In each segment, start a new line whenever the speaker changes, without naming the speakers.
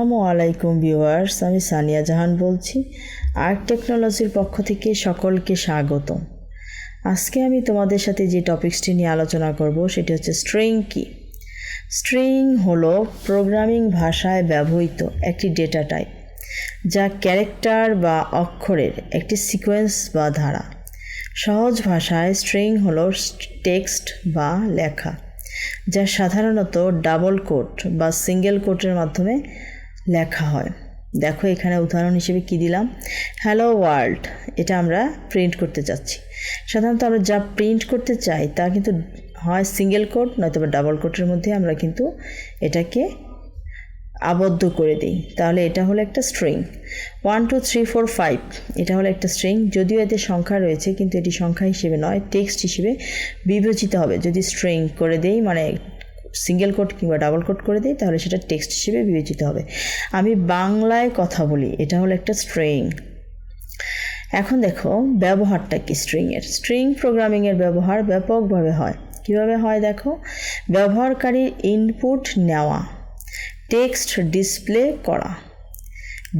আসসালামু আলাইকুম ভিউয়ার্স, আমি সানিয়া জাহান বলছি। আর্ট টেকনোলজির পক্ষ থেকে সকলকে স্বাগত আজকে আমি তোমাদের সাথে যে টপিক্সটি নিয়ে আলোচনা করব, সেটি হচ্ছে স্ট্রিং কি? স্ট্রিং হলো প্রোগ্রামিং ভাষায় ব্যবহৃত একটি ডেটা টাইপ, যা ক্যারেক্টার বা অক্ষরের একটি সিকোয়েন্স বা ধারা। সহজ ভাষায় স্ট্রিং হলো টেক্সট বা লেখা, যা সাধারণত ডাবল কোট বা সিঙ্গেল কোটের মাধ্যমে লেখা হয়। দেখো এখানে উদাহরণ হিসেবে কি দিলাম? হ্যালো ওয়ার্ল্ড এটা আমরা প্রিন্ট করতে চাচ্ছি। সাধারণত আমরা যা প্রিন্ট করতে চাই তা কিন্তু হয় সিঙ্গেল কোট নয়তো ডাবল কোটের মধ্যে আমরা কিন্তু এটাকে আবদ্ধ করে দিই। তাহলে এটা হলো একটা string one two three four five এটা হলো একটা স্ট্রিং যদিও এতে সংখ্যা রয়েছে, কিন্তু এটি সংখ্যা হিসেবে নয় টেক্সট হিসেবে বিবেচিত হবে। যদি স্ট্রিং করে দেই মানে সিঙ্গেল কোড কিংবা ডাবল কোড করে দিই, তাহলে সেটা টেক্সট হিসেবে বিবেচিত হবে। আমি বাংলায় কথা বলি, এটা হলো একটা স্ট্রিং এখন দেখো, ব্যবহারটা কি স্ট্রিংয়ের স্ট্রিং প্রোগ্রামিংয়ের ব্যবহার ব্যাপকভাবে হয়। কীভাবে হয় দেখো? ব্যবহারকারীর ইনপুট নেওয়া টেক্সট ডিসপ্লে করা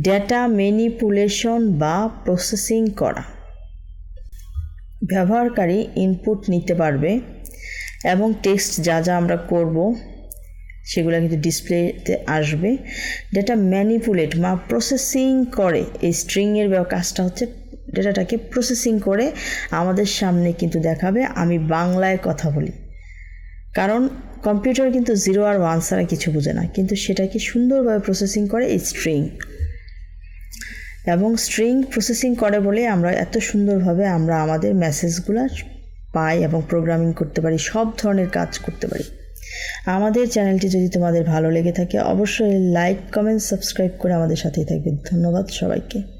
ডেটা ম্যানিপুলেশন বা প্রসেসিং করা। ব্যবহারকারী ইনপুট নিতে পারবে এবং টেক্সট যা যা আমরা করব, সেগুলো কিন্তু ডিসপ্লেতে আসবে। ডেটা ম্যানিপুলেট বা প্রসেসিং করে, এই স্ট্রিংয়ের কাজটা হচ্ছে ডেটাটাকে প্রসেসিং করে আমাদের সামনে কিন্তু দেখাবে। আমি বাংলায় কথা বলি। কারণ কম্পিউটার কিন্তু জিরো আর ওয়ান ছাড়া কিছু বোঝে না, কিন্তু সেটাকে সুন্দরভাবে প্রসেসিং করে এই স্ট্রিং এবং স্ট্রিং প্রসেসিং করে বলে আমরা এত সুন্দরভাবে আমরা আমাদের মেসেজগুলো পাই এবং প্রোগ্রামিং করতে পারি, সব ধরনের কাজ করতে পারি। আমাদের চ্যানেলটি যদি তোমাদের ভালো লেগে থাকে, অবশ্যই লাইক কমেন্ট সাবস্ক্রাইব করে আমাদের সাথেই থাকবে। ধন্যবাদ সবাইকে।